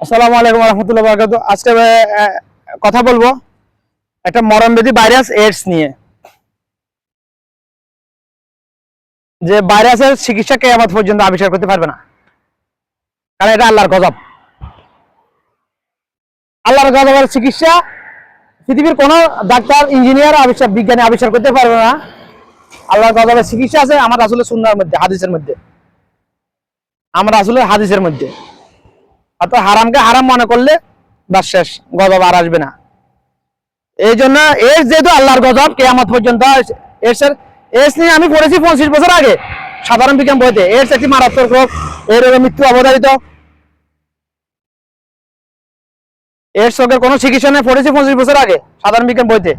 আসসালামু আলাইকুম রহমতুল্লাহ বরকাত আজকে কথা বলব একটা মরণব্যাধি ভাইরাস এইডস নিয়ে। যে ভাইরাসের চিকিৎসা কেয়ামত পর্যন্ত আবিষ্কার করতে পারবে না। কারণ এটা আল্লাহর গজব। আল্লাহর গজবের চিকিৎসা পৃথিবীর কোনো ডাক্তার, ইঞ্জিনিয়ার, আবিষ্কার, বিজ্ঞানী আবিষ্কার করতে পারবে না। আল্লাহর গজবের চিকিৎসা আছে আমার আসলে সুন্নার মধ্যে, হাদিসের মধ্যে। আমার আসলে হাদিসের মধ্যে। অর্থাৎ হারামকে হারাম মনে করলে বাস শেষ, গজব আর আসবে না। এই জন্য এর যেহেতু আল্লাহর গজব, কেয়ামত পর্যন্ত এর এস নিয়ে আমি পড়েছি পঁচিশ বছর আগে, সাধারণ বিজ্ঞান বইতে। এর একটি মারাত্মক রোগ, এর মৃত্যু অবধারিত। এর রোগের কোনো চিকিৎসা নেই, পড়েছি পঁচিশ বছর আগে, সাধারণ বিজ্ঞান বইতে।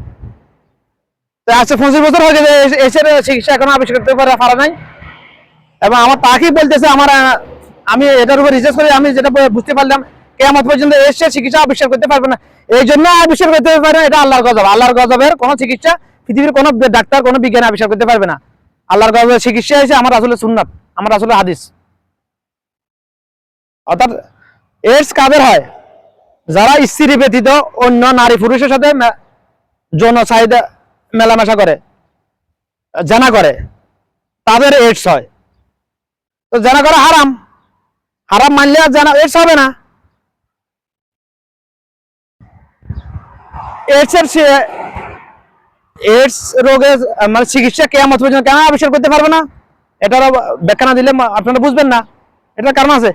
তো আজকে পঁচিশ বছর হয়ে গেছে এসের চিকিৎসা এখনও আবিষ্কার করতে পারে নাই। এবং আমার তাকেই বলতেছে, আমার আমি এটার উপর রিসার্চ করে আমি যেটা বুঝতে পারলাম কেমন পর্যন্ত এসে চিকিৎসা আবিষ্কার করতে পারবে না। এই জন্য আবিষ্কার করতে পারে এটা আল্লাহর গজব। আল্লাহর গজবের কোনো চিকিৎসা পৃথিবীর কোনো ডাক্তার, কোনো বিজ্ঞানী আবিষ্কার করতে পারবে না। আল্লাহর গজবের চিকিৎসা এসে আমার আসলে সুন্নাত, আমার আসলে হাদিস। অর্থাৎ এইডস কাদের হয়? যারা স্ত্রী ব্যতীত অন্য নারী পুরুষের সাথে যৌন চাহিদা মেলামেশা করে, জানা করে, তাদের এইডস হয়। তো জানা করা হারাম। হারাম মানলে আর জানা এডস হবে না। এডস এর সে- এডস রোগের মানে চিকিৎসা কেয়ামত পর্যন্ত কেন আবিষ্কার করতে পারবে না? এটার ব্যাখ্যা না দিলে আপনারা বুঝবেন না। এটার কারণ আছে।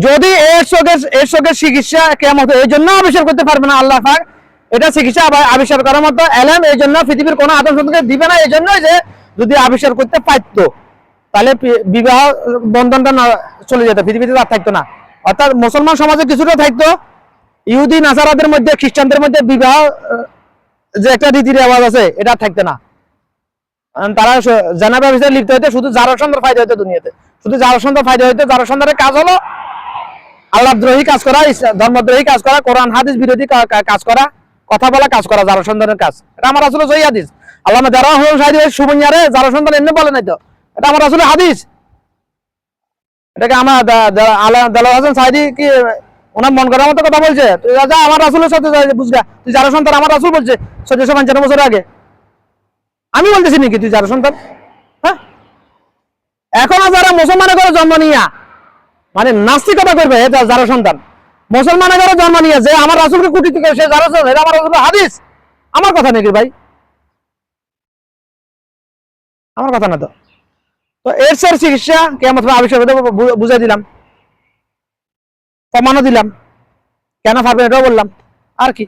যদি এডস রোগের এডস রোগের চিকিৎসা কেয়ামত এই জন্য আবিষ্কার করতে পারবে না আল্লাহ পাক, এটা চিকিৎসা আবার আবিষ্কার করার মতো এলাম এই জন্য পৃথিবীর কোনো সন্তানকে দিবে না। এই জন্যই যে যদি আবিষ্কার করতে পারতো। তাহলে বিবাহ বন্ধনটা চলে যেত, পৃথিবীতে আর থাকতো না। অর্থাৎ মুসলমান সমাজে কিছুটা থাকতো, ইহুদি, নাসারাদের মধ্যে, খ্রিস্টানদের মধ্যে বিবাহ, যে একটা রীতি রেওয়াজ আছে, এটা থাকতো না। তারা জানা ব্যবসায় লিপ্ত হইতে শুধু যারা সন্ধ্যার ফায়দা হইতো দুনিয়াতে। শুধু যারা সন্ধ্যার ফায়দা হইতো, যারা সন্ধ্যারের কাজ হলো আল্লাহ দ্রোহী কাজ করা ধর্মদ্রোহী কাজ করা, কোরআন, হাদিস, বিরোধী কাজ করা, কথা বলা কাজ করা, যারা সন্তানের কাজ। এটা আমার আসলে সহি হাদিস। আল্লাহ যারা হল সাহিদ সুবনিয়ারে যারা সন্তান এমনি বলে নাই তো। এটা আমার আসলে হাদিস। এটাকে আমার দালাল হাসান সাইদি কি, ওনার মন করার মতো কথা বলছে? তুই আমার তুই যারা সন্তান আমার বলছে পঞ্চান্ন বছর আগে। আমি বলতেছি নাকি তুই যারা সন্তান? হ্যাঁ? এখনও যারা মুসলমানের ঘরে জন্ম নিয়া মানে নাস্তিকতা করবে, এটা যারা সন্তান। মুসলমানের ঘরে জন্ম নিয়ে যে আমার রাসুলকে কুটি থেকে সে যারা এটা আমার হাদিস। আমার কথা নাকি ভাই? আমার কথা না তো। তো এর চিকিৎসা কেমন আবিষ্কার বুঝাই দিলাম। কমানো দিলাম। কেন পারবেন এটাও বললাম। আর কি?